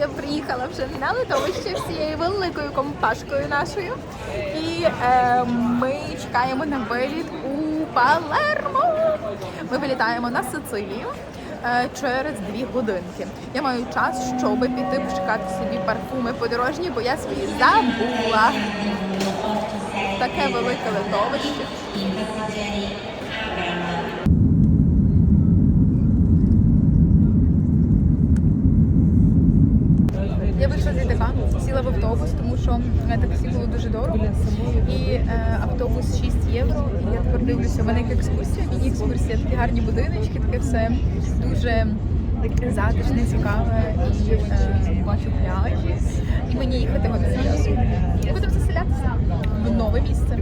Я приїхала вже на литовище всією великою компашкою нашою. І е, ми чекаємо на виліт у Палермо. Ми вилітаємо на Сицилію е, через дві годинки. Я маю час, щоб піти пошукати собі парфуми подорожні, бо я свої забула. Таке велике литовище. Я вийшла з літака, сіла в автобус, тому що е, таксі було дуже дорого. І е, автобус 6 євро. І я тепер дивлюся, в екскурсія, міні-екскурсія, такі гарні будиночки, таке все дуже затишне, цікаве. І е, бачу пляжі. І мені їхати годину часу. Будемо заселятися в нове місце.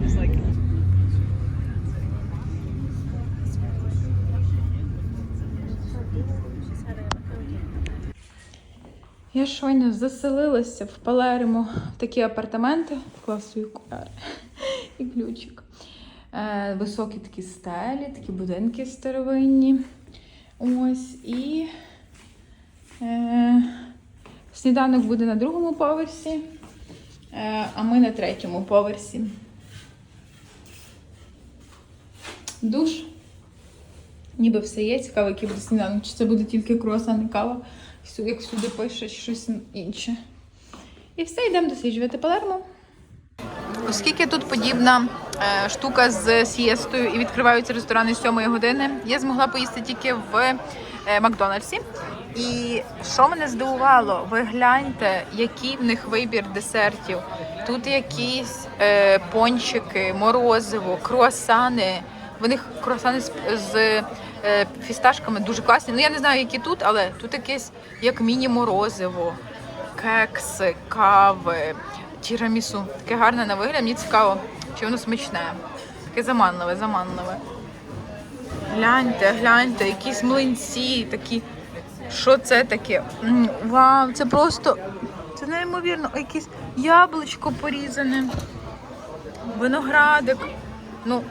Я щойно заселилася в Палермо в такі апартаменти, вклав свої окуляри і ключик. Е, високі такі стелі, такі будинки старовинні. Ось і е, сніданок буде на другому поверсі, е, а ми на третьому поверсі. Душ. Ніби все є, цікаво, який буде сніданок. Чи це буде тільки круасан і кава, як всюди пише, щось інше. І все, йдемо досліджувати Палермо. Оскільки тут подібна е, штука з сієстою і відкриваються ресторани з 7 години, я змогла поїсти тільки в е, Макдональдсі. І що мене здивувало, ви гляньте, який в них вибір десертів. Тут якісь е, пончики, морозиво, круасани. В них круасани з, з фісташками дуже класні. Ну я не знаю, які тут, але тут якесь як міні-морозиво, кекси, кави, тірамісу. Таке гарне на вигляд. Мені цікаво, чи воно смачне. Таке заманливе, заманливе. Гляньте, гляньте, якісь млинці, такі. Що це таке? Вау, це просто це неймовірно. Якесь яблучко порізане, виноградик. Ну,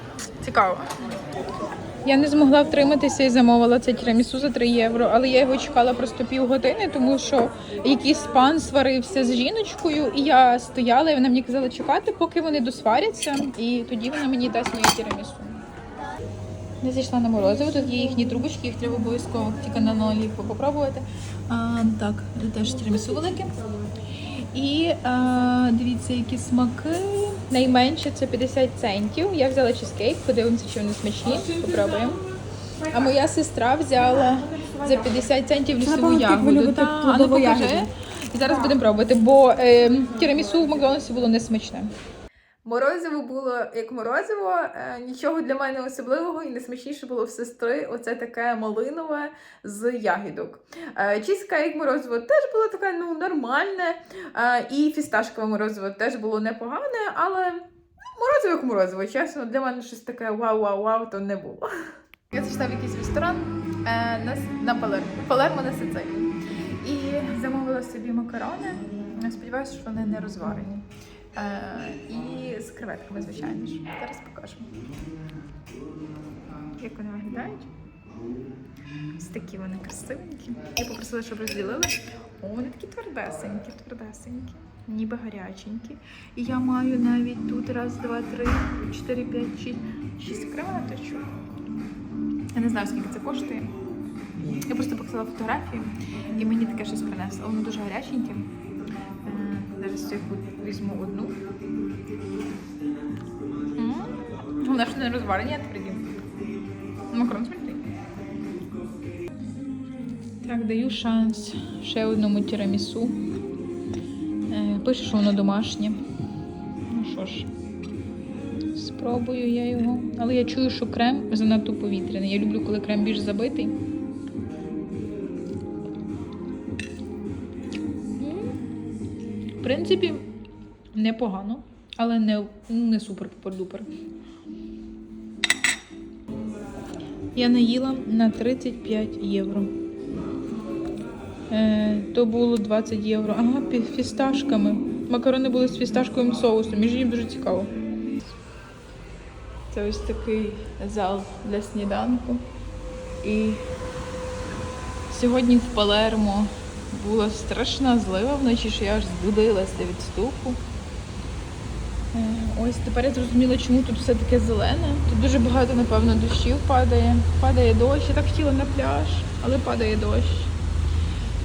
цікаво. Я не змогла втриматися і замовила це тірамісу за 3 євро, але я його чекала просто півгодини, тому що якийсь пан сварився з жіночкою, і я стояла, і вона мені казала чекати, поки вони досваряться, і тоді вона мені дасть моє тірамісу. Я зайшла на морозиво, тут є їхні трубочки, їх треба обов'язково тільки на нолі попробувати. А, так, теж тірамісу велике. І а, дивіться, які смаки. Найменше це 50 центів. Я взяла чизкейк, подивимося, чи вони смачні. Попробуємо. А моя сестра взяла за 50 центів лісову ягоду. Та, а ну покажи. І зараз будемо пробувати, бо е, тірамісу в Макдональдсі було не смачне. Морозиво було як морозиво, е, нічого для мене особливого і найсмачніше було в сестри. Оце таке малинове з ягідок. Е, Чізкейк морозиво теж було таке ну, нормальне. е, І фісташкове морозиво теж було непогане, але морозиво як морозиво. Чесно, для мене щось таке вау-вау-вау, то не було. Я зайшла в якийсь ресторан на Палермо, Палермо на Сицилії. І замовила собі макарони. Сподіваюся, що вони не розварені. Е, і з креветками, звичайно ж. Зараз покажемо. Як вони виглядають? Ось такі вони красивенькі. Я попросила, щоб розділили. О, вони такі твердесенькі, твердесенькі, ніби гаряченькі. І я маю навіть тут раз, два, три, чотири, п'ять, шість, шість креветочок. Я не знаю, скільки це коштує. Я просто показала фотографію і мені таке щось принесло. Воно дуже гаряченьке. Е, Зараз я візьму одну. Головне, що не розварені, а тверді. Макарон смачний. Так, даю шанс ще одному тірамісу. Е, Пише, що воно домашнє. Ну що ж, спробую я його. Але я чую, що крем занадто повітряний. Я люблю, коли крем більш забитий. Принципі, непогано, але не, не супер-пупер-дупер. Я наїла на 35 євро. Е, то було 20 євро. Ага, фісташками. Макарони були з фісташковим соусом. Між їм дуже цікаво. Це ось такий зал для сніданку. І сьогодні в Палермо була страшна злива вночі, що я аж збудилася від стуку. Е, Ось тепер я зрозуміла, чому тут все таке зелене. Тут дуже багато, напевно, дощів падає. Падає дощ. Я так хотіла на пляж, але падає дощ.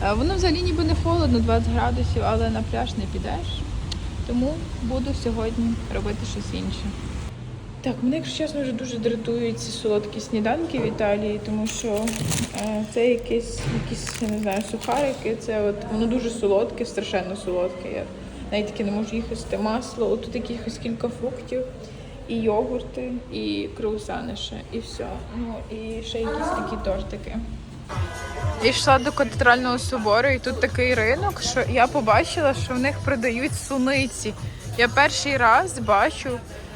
Е, Воно взагалі ніби не холодно, 20 градусів, але на пляж не підеш. Тому буду сьогодні робити щось інше. Так, мене, якщо чесно, вже дуже дратують ці солодкі сніданки в Італії, тому що е, це якісь, якісь, я не знаю, сухарики. Це от воно дуже солодке, страшенно солодке. Я навіть таки не можу їх їсти масло. От тут якихось кілька фруктів, і йогурти, і круасани ще, і все. Ну і ще якісь такі тортики. Я йшла до катедрального собору, і тут такий ринок, що я побачила, що в них продають суниці. Я перший раз бачу,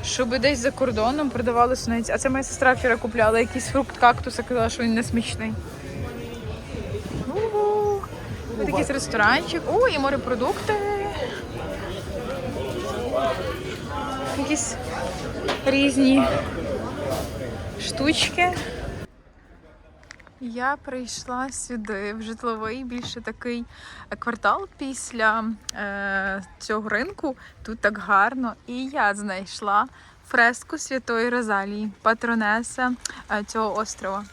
щоб десь за кордоном продавали суниці. А це моя сестра вчора купляла якийсь фрукт кактуса, казала, що він не смачний. Тут якийсь ресторанчик. О, і морепродукти. Якісь різні штучки. Я прийшла сюди в житловий більше такий е, квартал після е, цього ринку. Тут так гарно. І я знайшла фреску Святої Розалії, патронеса е, цього острова.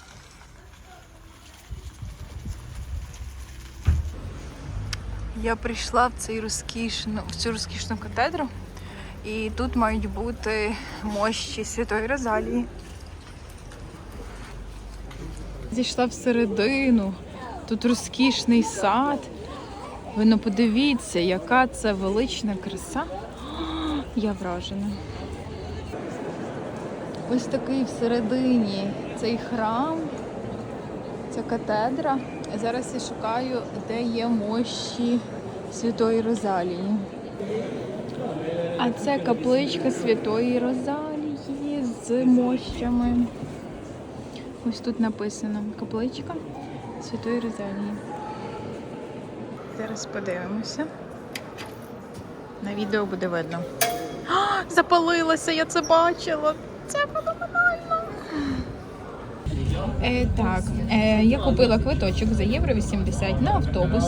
Я прийшла в цей розкішну, в цю розкішну катедру, і тут мають бути мощі Святої Розалії. Зійшла всередину. Тут розкішний сад. Ви ну подивіться, яка це велична краса. Я вражена. Ось такий всередині цей храм, ця катедра. Зараз я шукаю, де є мощі Святої Розалії. А це капличка Святої Розалії з мощами. Ось тут написано капличка Святої Розалії. Зараз подивимося. На відео буде видно. А, запалилася, я це бачила. Це феноменально. Е, так, е, я купила квиточок за євро 80 на автобус.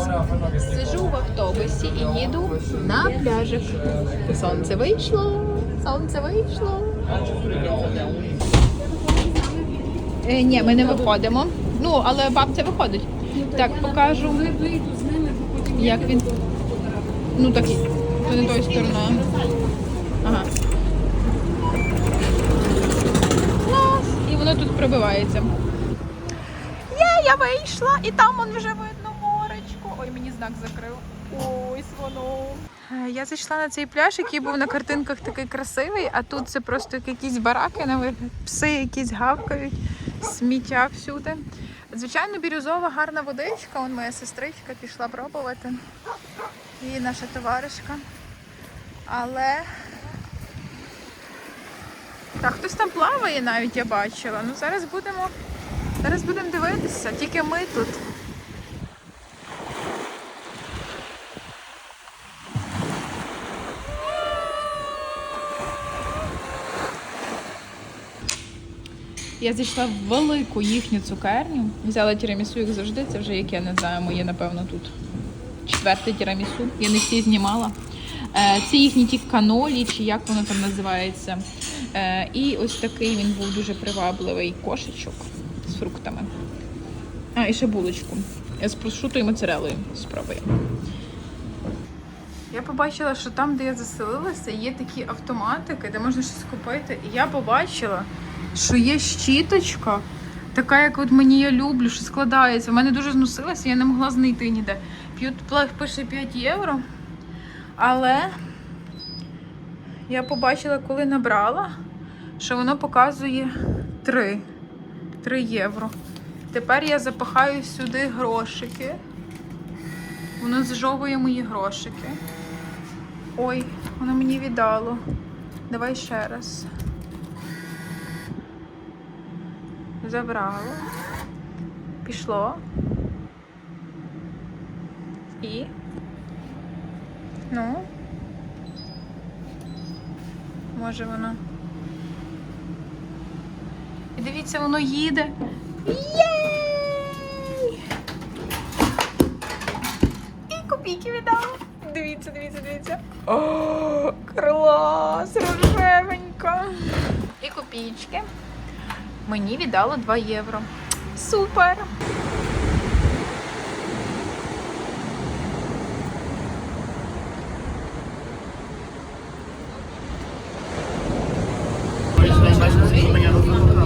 Сижу в автобусі і їду на пляжик. Сонце вийшло, сонце вийшло. Е, ні, ми не виходимо. Ну, але бабця виходить. Так, покажу. Як він. Ну так, то не тою стороною. Ага. Клас! І воно тут пробивається. Є, я вийшла, і там он вже видно моречко. Ой, мені знак закрив. Ось воно. Е, Я зайшла на цей пляж, який був на картинках такий красивий, а тут це просто якісь бараки, на вигляд, пси якісь гавкають, сміття всюди. Звичайно, бірюзова гарна водичка. Он моя сестричка пішла пробувати. І наша товаришка. Але так, хтось там плаває навіть, я бачила. Ну зараз будемо. Зараз будемо дивитися, тільки ми тут. Я зайшла в велику їхню цукерню, взяла тірамісу, як завжди. Це вже яке, не знаю, моє, напевно, тут четверте тірамісу. Я не всі знімала. Е, Це їхні ті канолі, чи як воно там називається. Е, І ось такий він був дуже привабливий кошечок з фруктами. А, і ще булочку. З прошутою і моцарелою спробую. Я побачила, що там, де я заселилася, є такі автоматики, де можна щось купити. І я побачила, що є щіточка, така, як от мені я люблю, що складається. В мене дуже зносилася, я не могла знайти ніде. П'ють пише 5 євро. Але я побачила, коли набрала, що воно показує 3. 3 євро. Тепер я запахаю сюди грошики. Воно зжовує мої грошики. Ой, воно мені віддало. Давай ще раз. Забрало. Пішло. І. Ну. Може воно. І дивіться, воно їде. Єй! скільки віддала? Дивіться, дивіться, дивіться. О, клас, рожевенька. І копійки. Мені віддало 2 євро. Супер!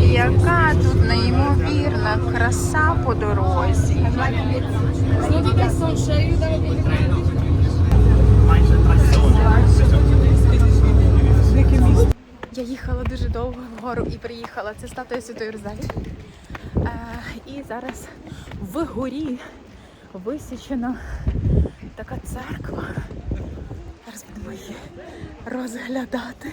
Яка тут неймовірна краса по дорозі. Їхала дуже довго вгору і приїхала. Це статуя Святої Розалії. Е, і зараз вгорі висічена така церква. Зараз будемо її розглядати.